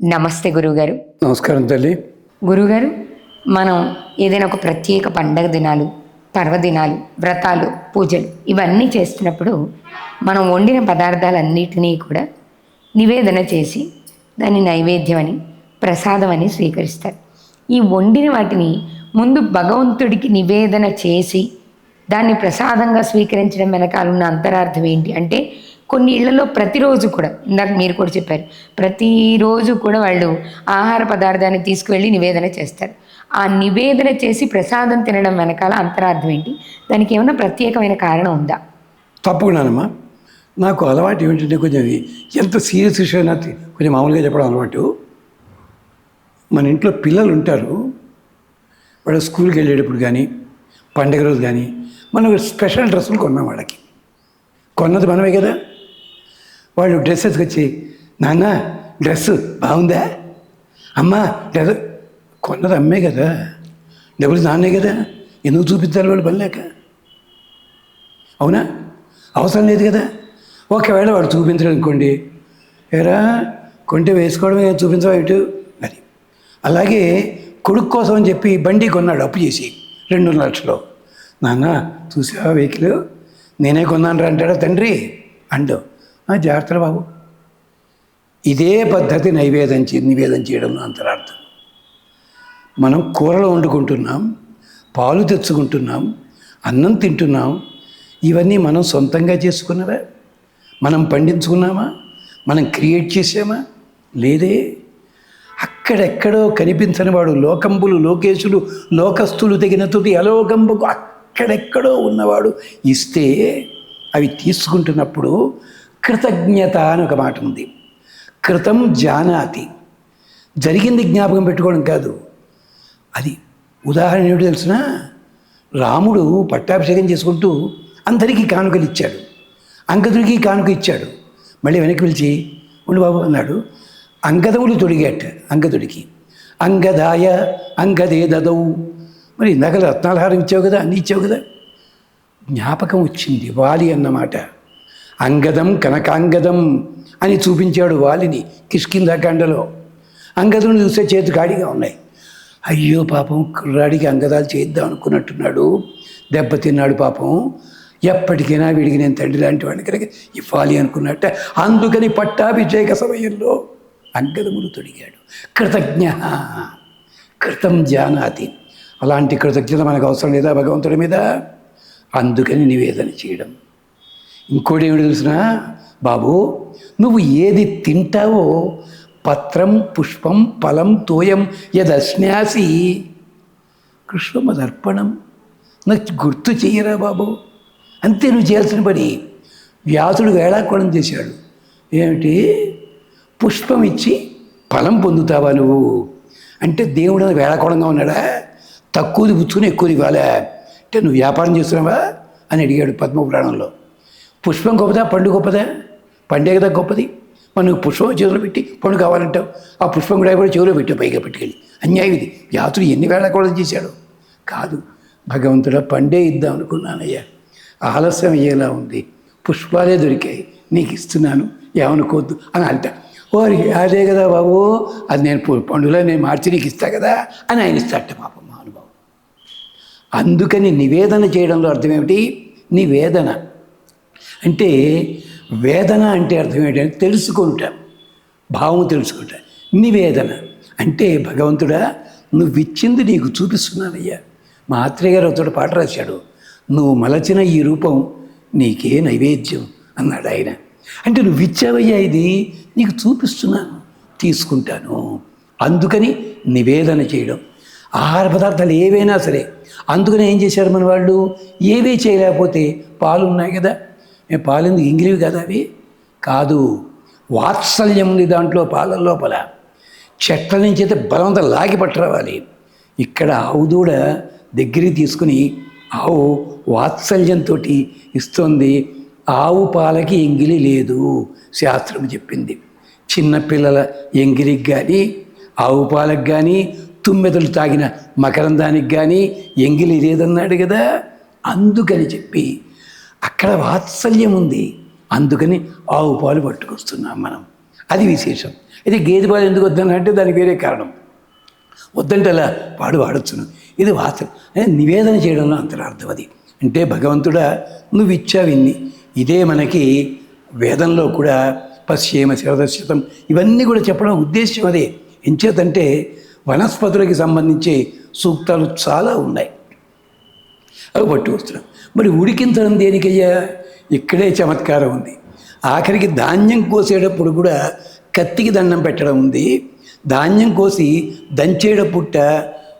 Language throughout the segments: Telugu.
నమస్తే గురువుగారు. నమస్కారం తల్లి. గురువుగారు మనం ఏదైనా ఒక ప్రత్యేక పండగ దినాలు పర్వదినాలు వ్రతాలు పూజలు ఇవన్నీ చేస్తున్నప్పుడు మనం వండిన పదార్థాలన్నిటినీ కూడా నివేదన చేసి దాన్ని నైవేద్యం అని ప్రసాదం అని స్వీకరిస్తారు. ఈ వండిన వాటిని ముందు భగవంతుడికి నివేదన చేసి దాన్ని ప్రసాదంగా స్వీకరించడం వెనకాల ఉన్న అంతరార్థం ఏంటి అంటే కొన్ని ఇళ్ళలో ప్రతిరోజు కూడా ఇందాక మీరు కూడా చెప్పారు ప్రతిరోజు కూడా వాళ్ళు ఆహార పదార్థాన్ని తీసుకువెళ్ళి నివేదన చేస్తారు. ఆ నివేదన చేసి ప్రసాదం తినడం వెనకాల అంతరార్థం ఏంటి? దానికి ఏమైనా ప్రత్యేకమైన కారణం ఉందా? తప్పకుండానమ్మా నాకు అలవాటు ఏమిటంటే కొంచెం ఎంత సీరియస్ విషయం కొంచెం మామూలుగా చెప్పడం అలవాటు. మన ఇంట్లో పిల్లలు ఉంటారు. వాళ్ళు స్కూల్కి వెళ్ళేటప్పుడు కానీ పండగ రోజు కానీ మనం స్పెషల్ డ్రెస్సులు కొన్నాం వాళ్ళకి. కొన్నది మనమే కదా. వాళ్ళు డ్రెస్సెస్ వచ్చి నాన్న డ్రెస్ బాగుందా? అమ్మా డ్రెస్ కొన్నది అమ్మే కదా. డబ్బులు నాన్నే కదా. ఎందుకు చూపించాలి వాళ్ళు పనిలేక అవునా? అవసరం లేదు కదా. ఒకవేళ వాడు చూపించడం అనుకోండి. ఎరా కొంటే వేసుకోవడమే చూపించవా ఇటు? అది. అలాగే కొడుకు కోసం అని చెప్పి బండి కొన్నాడు అప్పు చేసి రెండు లక్షలు. నాన్న చూసావా వెహికల్? నేనే కొన్నాను రా అంటాడా తండ్రి అండు జాగ్రత్తలు బాబు. ఇదే పద్ధతి నైవేదం చే నివేదం చేయడంలో అంతరార్థం. మనం కూరలు వండుకుంటున్నాం పాలు తెచ్చుకుంటున్నాం అన్నం తింటున్నాం ఇవన్నీ మనం సొంతంగా చేసుకున్నవా? మనం పండించుకున్నామా? మనం క్రియేట్ చేసామా లేదే. అక్కడెక్కడో కనిపించని వాడు లోకంబులు లోకేశులు లోకస్తులు తగిన తుది అలోకంబకు అక్కడెక్కడో ఉన్నవాడు ఇస్తే అవి తీసుకుంటున్నప్పుడు కృతజ్ఞత అని ఒక మాట ఉంది కృతం జానాతి. జరిగింది జ్ఞాపకం పెట్టుకోవడం కాదు. అది ఉదాహరణ ఏమిటి తెలిసిన? రాముడు పట్టాభిషేకం చేసుకుంటూ అందరికీ కానుకలు ఇచ్చాడు అంగదుడికి కానుక ఇచ్చాడు మళ్ళీ వెనక్కి పిలిచి ఉండు బాబు అన్నాడు. అంగదవులు తొడిగాట అంగదుడికి. అంగదాయ అంగదే దదవు మరి ఇందాక రత్నాలహారం ఇచ్చావు కదా అన్నీ ఇచ్చావు కదా. జ్ఞాపకం వచ్చింది వాలి అన్నమాట. అంగదం కనకాంగదం అని చూపించాడు వాలిని కిష్కిందాకాండలో అంగదుని చూస్తే చేతి గాడిగా ఉన్నాయి. అయ్యో పాపం కుర్రాడికి అంగదాలు చేద్దాం అనుకున్నట్టున్నాడు. దెబ్బతిన్నాడు పాపం. ఎప్పటికైనా వీడికి నేను తండ్రి లాంటి వాడిని కనుక ఇవ్వాలి అనుకున్నట్ట. అందుకని పట్టాభిషేక సమయంలో అంగదములు తొడిగాడు. కృతజ్ఞ కృతం జానాతి. అలాంటి కృతజ్ఞత మనకు అవసరం లేదా భగవంతుడి మీద? అందుకని నివేదన చేయడం. ఇంకోటి ఏమిటి తెలిసిన? బాబు నువ్వు ఏది తింటావో పత్రం పుష్పం ఫలం తోయం యదశ్నాసి కృష్ణమదర్పణం నాకు గుర్తు చెయ్యరా బాబు? అంతే నువ్వు చేయాల్సిన పని. వ్యాసుడు వేళాకోళం చేశాడు. ఏమిటి? పుష్పం ఇచ్చి ఫలం పొందుతావా నువ్వు? అంటే దేవుడు నాకు వేళాకోళంగా ఉన్నాడా? తక్కువది పుచ్చుకుని ఎక్కువది ఇవ్వాలా? అంటే నువ్వు వ్యాపారం చేస్తున్నావా? అని అడిగాడు పద్మపురాణంలో. పుష్పం గొప్పదా? పండు గొప్పదా? పండే కదా గొప్పది. మనకు పుష్పం చేతిలో పెట్టి పండు కావాలంటావు. ఆ పుష్పం కూడా కూడా చెవిలో పెట్టావు పైగా పెట్టుకెళ్ళి. అన్యాయం ఇది. వ్యాసుడు ఎన్ని వేళాకోళం చేశాడు? కాదు. భగవంతుడా పండే ఇద్దాం అనుకున్నానయ్యా. ఆలస్యం అయ్యేలా ఉంది. పుష్పాలే దొరికాయి. నీకు ఇస్తున్నాను. ఏమనుకోవద్దు అని అంట. ఓరి అదే కదా బాబు. అది నేను పండుగలో పండులో నేను మార్చి నీకు ఇస్తా కదా అని ఆయన ఇస్తాట పాపం మహానుభావం అందుకని నివేదన చేయడంలో అర్థం ఏమిటి? నివేదన. అంటే వేదన అంటే అర్థం ఏంటంటే తెలుసుకుంట. భావం తెలుసుకుంటా. నివేదన. అంటే భగవంతుడా నువ్వు ఇచ్చింది నీకు చూపిస్తున్నానయ్యా మా ఆత్రేయ గారు ఒకటి పాట రాశాడు. నువ్వు మలచిన ఈ రూపం నీకే నైవేద్యం అన్నాడు ఆయన. అంటే నువ్వు ఇచ్చావయ్యా ఇది నీకు చూపిస్తున్నాను తీసుకుంటాను. అందుకని నివేదన చేయడం. ఆహార పదార్థాలు ఏవైనా సరే అందుకని ఏం చేశారు మన వాళ్ళు? ఏవీ చేయలేకపోతే పాలు ఉన్నాయి కదా. మేము పాలు ఇంగిలివి కదా అవి? కాదు వాత్సల్యం ఉంది దాంట్లో పాల లోపల చెట్ల నుంచి అయితే బలవంతం లాగి పట్టరావాలి. ఇక్కడ ఆవు దూడ దగ్గరికి తీసుకుని ఆవు వాత్సల్యంతో ఇస్తుంది. ఆవు పాలకి ఎంగిలి లేదు శాస్త్రం చెప్పింది. చిన్నపిల్లల ఎంగిలికి కానీ ఆవు పాలకు కానీ తుమ్మెదలు తాగిన మకరందానికి కానీ ఎంగిలి లేదన్నాడు కదా? అందుకని చెప్పి అక్కడ వాత్సల్యం ఉంది. అందుకని ఆవు పాలు పట్టుకొస్తున్నాం మనం. అది విశేషం. ఇది గేదె పాలు ఎందుకు వద్దనంటే దానికి వేరే కారణం. వద్దంటే అలా వాడు వాడొచ్చును. ఇది వాత్సల్యం నివేదన చేయడంలో అంతరార్థం అది. అంటే భగవంతుడా నువ్వు ఇచ్చావు ఇన్ని ఇదే మనకి వేదంలో కూడా పశ్చేమ శరదశతం ఇవన్నీ కూడా చెప్పడం ఉద్దేశం అదే. ఎంచేతంటే వనస్పతులకి సంబంధించి సూక్తాలు చాలా ఉన్నాయి. అవి పట్టు వస్తున్నాం మరి ఉడికించడం దేనికయ్యా? ఇక్కడే చమత్కారం ఉంది. ఆఖరికి ధాన్యం కోసేటప్పుడు కూడా కత్తికి దండం పెట్టడం ఉంది. ధాన్యం కోసి దంచేటప్పుట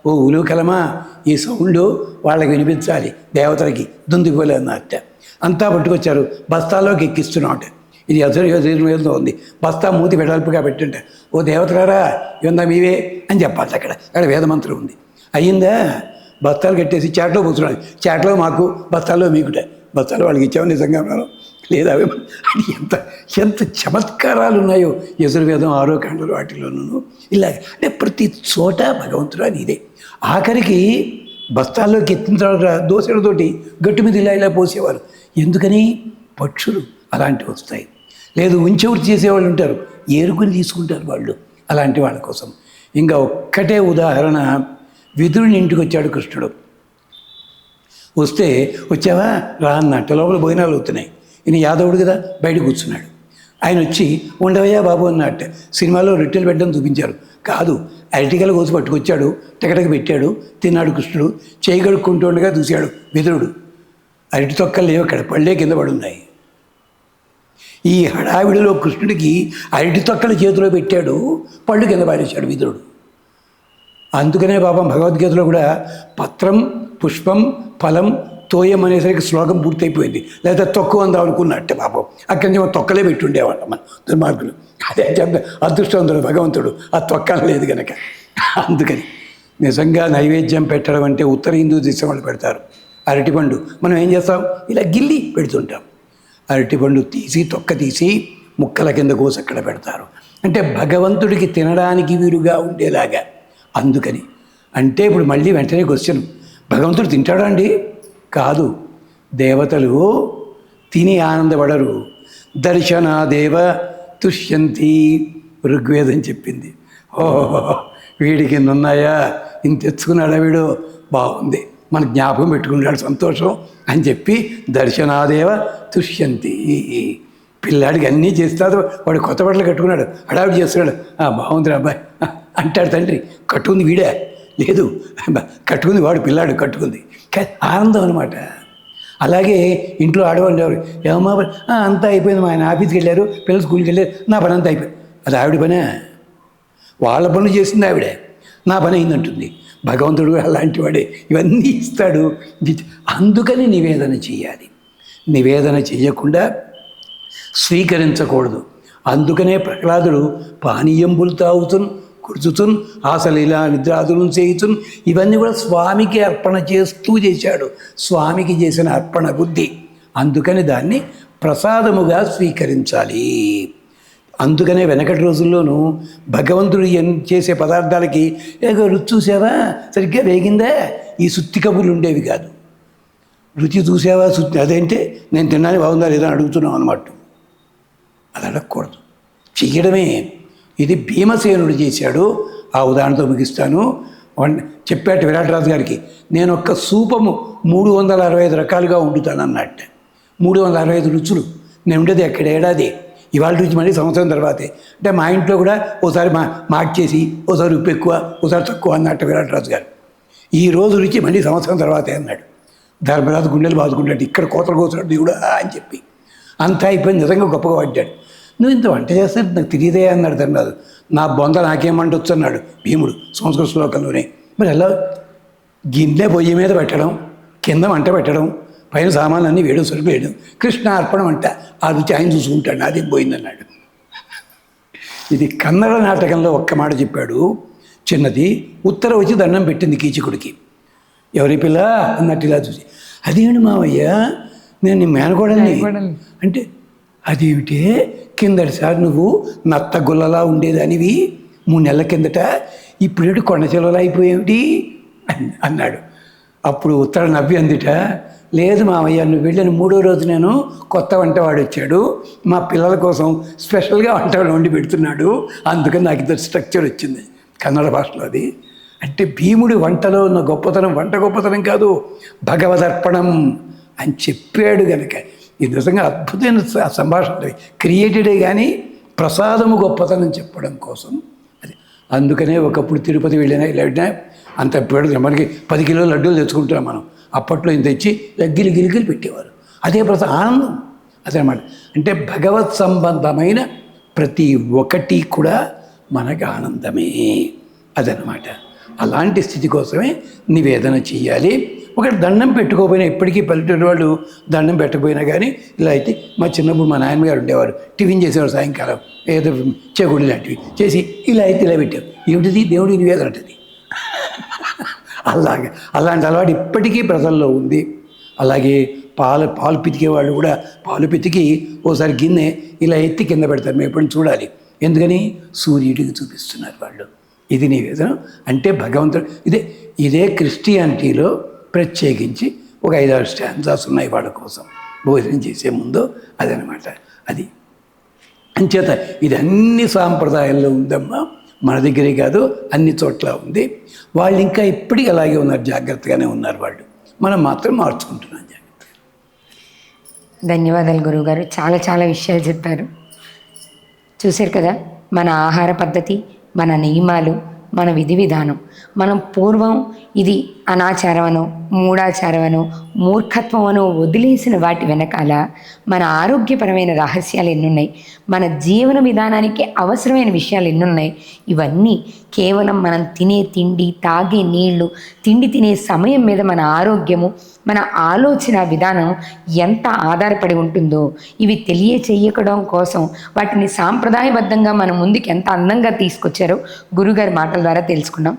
ఓ ఉలుకలమా ఈ సౌండ్ వాళ్ళకి వినిపించాలి. దేవతలకి దుందుకోలే అన్నట్ట అంతా పట్టుకొచ్చారు. బస్తాల్లోకి ఎక్కిస్తున్నాడు ఇది అసలు ఉంది. బస్తా మూతి వెడల్పుగా పెట్టింట ఓ దేవతలారా ఇవందా మీవే అని చెప్పాలి అక్కడ. అక్కడ వేదమంత్రం ఉంది. అయ్యిందా? బస్తాలు కట్టేసి చాట్లో పోతున్నాడు. చాట్లో మాకు బత్తాలో మీకుట. బస్తాలు వాళ్ళకి ఇచ్చాము నిజంగా ఉన్నాను లేదా అవి అది ఎంత ఎంత చమత్కారాలు ఉన్నాయో యజుర్వేదం ఆరో కాండలు వాటిలోనూ. ఇలా అంటే ప్రతి చోట భగవంతుడు అని ఇదే. ఆఖరికి బస్తాల్లోకి ఎత్తిన తర్వాత దోశలతోటి గట్టు మీద ఇలా ఇలా పోసేవారు. ఎందుకని? పక్షులు అలాంటివి వస్తాయి. లేదు ఉంచెవరు చేసేవాళ్ళు ఉంటారు. ఏరుకుని తీసుకుంటారు వాళ్ళు అలాంటి వాళ్ళ కోసం. ఇంకా ఒక్కటే ఉదాహరణ విదురుని ఇంటికి వచ్చాడు కృష్ణుడు. వస్తే వచ్చావా? రా అన్నట్టు లోపల భోజనాలు అవుతున్నాయి. ఈయన యాదవుడు కదా బయట కూర్చున్నాడు. ఆయన వచ్చి ఉండవయ్యా బాబు అన్నట్టు సినిమాలో రొట్టెలు పెట్టడం చూపించారు. కాదు అరటికల కోసి పట్టుకొచ్చాడు టెకటక పెట్టాడు తిన్నాడు కృష్ణుడు చేయి కడుక్కుంటుండగా చూశాడు విదురుడు అరటి తొక్కలు లేవు అక్కడ పళ్ళే కింద పడున్నాయి. ఈ హడావిడిలో కృష్ణుడికి అరటి తొక్కలు చేతిలో పెట్టాడు పళ్ళు కింద పారేశాడు విదురుడు అందుకనే పాపం భగవద్గీతలో కూడా పత్రం పుష్పం ఫలం తోయం అనేసరికి శ్లోకం పూర్తయిపోయింది. లేదా తొక్కు అందాం అనుకున్నట్టే పాపం. అక్కడి నుంచి తొక్కలే పెట్టుండేవాళ్ళం మన దుర్మార్గులు. అదే చెప్ప అదృష్టవంతుడు భగవంతుడు ఆ తొక్కలు లేదు కనుక అందుకని నిజంగా నైవేద్యం పెట్టడం అంటే ఉత్తర హిందూ దేశం వాళ్ళు పెడతారు. అరటిపండు మనం ఏం చేస్తాం? ఇలా గిల్లి పెడుతుంటాం. అరటిపండు తీసి తొక్క తీసి ముక్కల కింద కోసి అక్కడ పెడతారు. అంటే భగవంతుడికి తినడానికి వీలుగా ఉండేలాగా. అందుకని. అంటే ఇప్పుడు మళ్ళీ వెంటనే క్వశ్చన్ భగవంతుడు తింటాడా అండి? కాదు. దేవతలు తిని ఆనందపడరు. దర్శన దేవ తుష్యంతి ఋగ్వేదం చెప్పింది. ఓహో వీడికి ఇన్ని ఉన్నాయా ఇంత తెచ్చుకున్నాడా వీడు? బాగుంది. మన జ్ఞాపకం పెట్టుకున్నాడు సంతోషం అని చెప్పి దర్శనాదేవ తుష్యంతి. పిల్లాడికి అన్నీ చేస్తాడు. వాడు కొత్త బట్టలు కట్టుకున్నాడు. హడావిడి చేస్తున్నాడు. "ఆ, బాగుంది అబ్బాయి. అంటాడు తండ్రి కట్టుకుంది వీడే. లేదు కట్టుకుంది వాడు పిల్లాడు కట్టుకుంది. ఆనందం అనమాట అలాగే ఇంట్లో ఆడవాళ్ళు ఎవరు? ఏమో అంతా అయిపోయింది మా ఆయన ఆఫీస్కి వెళ్ళారు పిల్లలు స్కూల్కి వెళ్ళారు నా పని అంతా అయిపోయింది. అది ఆవిడ పనే? వాళ్ళ పనులు చేసింది ఆవిడే. నా పని అయిందంటుంది. భగవంతుడు కూడా అలాంటి వాడే ఇవన్నీ ఇస్తాడు. అందుకని నివేదన చేయాలి. నివేదన చేయకుండా స్వీకరించకూడదు. అందుకనే ప్రహ్లాదుడు పానీయంబులు తాగుతున్ కుడుచుతున్ ఆసలీలా నిద్రాదులు చేయుతున్ ఇవన్నీ కూడా స్వామికి అర్పణ చేస్తూ చేశాడు. స్వామికి చేసిన అర్పణ బుద్ధి. అందుకని దాన్ని ప్రసాదముగా స్వీకరించాలి. అందుకనే వెనకటి రోజుల్లోనూ భగవంతుడు ఎన్ చేసే పదార్థాలకి ఏదో రుచి చూసావా? సరిగ్గా వేగిందా? ఈ సుత్తి కబుర్లు ఉండేవి కాదు. రుచి చూసావా? సుత్తి అదేంటే నేను తిన్నాను బాగుందా లేదా అడుగుతున్నాం అనమాట అది అడగకూడదు. చేయడమే ఇది భీమసేనుడు చేశాడు. ఆ ఉదాహరణతో ముగిస్తాను. వన్ చెప్పాట విరాటరాజు గారికి నేను ఒక్క సూపము మూడు వందల అరవై ఐదు రకాలుగా వండుతాను అన్నట్టు. మూడు వందల అరవై ఐదు రుచులు. నేను ఉండేది అక్కడ ఏడాది. ఇవాళ రుచి మళ్ళీ సంవత్సరం తర్వాతే. అంటే మా ఇంట్లో కూడా ఓసారి మా మార్చేసి ఓసారి ఉప్పు ఎక్కువ ఓసారి తక్కువ అన్నట్టు విరాటరాజు గారు. ఈ రోజు రుచి మళ్ళీ సంవత్సరం తర్వాతే అన్నాడు. ధర్మరాజు గుండెలు బాదుకుంటాడు. ఇక్కడ కోతలు కోతున్నాడు కూడా అని చెప్పి. అంతా అయిపోయింది నిజంగా గొప్పగా పడ్డాడు. నువ్వు ఇంత వంట చేస్తే నాకు తెలియదే అన్నాడు ధర్మరాజు. నా బొంద నాకేమంటొచ్చు అన్నాడు భీముడు సంస్కృత శ్లోకంలోనే. మరి ఎలా? గిన్నె పొయ్యి మీద పెట్టడం కింద మంట పెట్టడం పైన సామాన్లు అన్నీ వేయడం సరుకు వేయడం కృష్ణ అర్పణం అంట. ఆ రుచి ఆయన చూసుకుంటాడు నాదేం పోయిందన్నాడు. ఇది కన్నడ నాటకంలో ఒక్క మాట చెప్పాడు. చిన్నది ఉత్తర వచ్చి దండం పెట్టింది కీచకుడికి. ఎవరి పిల్ల? అన్నట్టు ఇలా చూసి. అదేంటి మావయ్య? నేను నీ మేనకోడల్ని. మేనకోడల్ని. అంటే అదేమిటే? కిందటిసారి నువ్వు నత్త గుల్లలా ఉండేదానివి. మూడు నెలల కిందట ఇప్పుడేటి కొండ చెలలా అయిపోయేమిటి? అన్- అన్నాడు. అప్పుడు ఉత్తర నవ్వి అందిట లేదు మామయ్య నువ్వు వెళ్ళిన మూడో రోజు నేను కొత్త వంటవాడు వచ్చాడు మా పిల్లల కోసం స్పెషల్గా వంట వండి పెడుతున్నాడు. అందుకని నాకు ఇద్దరు స్ట్రక్చర్ వచ్చింది. కన్నడ భాషలో అది. అంటే భీముడి వంటలో ఉన్న గొప్పతనం వంట గొప్పతనం కాదు భగవదర్పణం అని చెప్పాడు గనక. ఇది నిజంగా అద్భుతమైన సంభాషణ క్రియేటెడే కానీ ప్రసాదము గొప్పతనం చెప్పడం కోసం. అది. అందుకనే ఒకప్పుడు తిరుపతి వెళ్ళినా ఇలా వెళ్ళినా అంత పెడుతున్నాం మనకి పది కిలోల లడ్డూలు తెచ్చుకుంటున్నాం మనం. అప్పట్లో ఇంత తెచ్చి గిలి గిలిగిలి పెట్టేవారు. అదే ప్రస ఆనందం. అదనమాట. అంటే భగవత్ సంబంధమైన ప్రతి ఒక్కటి కూడా మనకు ఆనందమే. అదనమాట. అలాంటి స్థితి కోసమే నివేదన చెయ్యాలి. ఒకటి దండం పెట్టుకోకపోయినా ఎప్పటికీ పల్లెటూరు వాళ్ళు దండం పెట్టకపోయినా కానీ ఇలా అయితే మా చిన్నప్పుడు మా నాయనగారు ఉండేవారు. టిఫిన్ చేసేవారు సాయంకాలం. ఏదో చెగుడు లాంటివి చేసి ఇలా అయితే ఇలా పెట్టారు. ఏమిటిది? దేవుడి నివేదన అంటది. అలాగే అలాంటి అలవాటు ఇప్పటికీ ప్రజల్లో ఉంది. అలాగే పాలు పాలు పితికే వాళ్ళు కూడా పాలు పితికి ఓసారి గిన్నె ఇలా ఎత్తి కింద పెడతారు. మేము ఎప్పుడు చూడాలి. ఎందుకని? సూర్యుడికి చూపిస్తున్నారు వాళ్ళు. ఇది నివేదనం అంటే భగవంతుడు ఇదే ఇదే క్రిస్టియానిటీలో ప్రత్యేకించి ఒక ఐదారు స్టాన్సాస్ ఉన్నాయి వాళ్ళ కోసం. భోజనం చేసే ముందు అదనమాట. అది. అంచేత ఇది అన్ని సాంప్రదాయాల్లో ఉందమ్మా. మన దగ్గరే కాదు అన్ని చోట్ల ఉంది. వాళ్ళు ఇంకా ఇప్పటికీ అలాగే ఉన్నారు జాగ్రత్తగానే ఉన్నారు వాళ్ళు. మనం మాత్రం మార్చుకుంటున్నాం జాగ్రత్త ధన్యవాదాలు గురువుగారు. చాలా చాలా విషయాలు చెప్పారు. చూశారు కదా మన ఆహార పద్ధతి మన నియమాలు మన విధి విధానం. మనం పూర్వం ఇది అనాచారమనో మూఢాచారమనో మూర్ఖత్వమనో వదిలేసిన వాటి వెనకాల మన ఆరోగ్యపరమైన రహస్యాలు ఎన్నున్నాయి. మన జీవన విధానానికి అవసరమైన విషయాలు ఎన్నున్నాయి. ఇవన్నీ కేవలం మనం తినే తిండి తాగే నీళ్ళు తిండి తినే సమయం మీద మన ఆరోగ్యము మన ఆలోచన విధానం ఎంత ఆధారపడి ఉంటుందో ఇవి తెలియచేయకడం కోసం వాటిని సాంప్రదాయబద్ధంగా మన ముందుకు ఎంత అందంగా తీసుకొచ్చారో గురుగారి మాటల ద్వారా తెలుసుకున్నాం.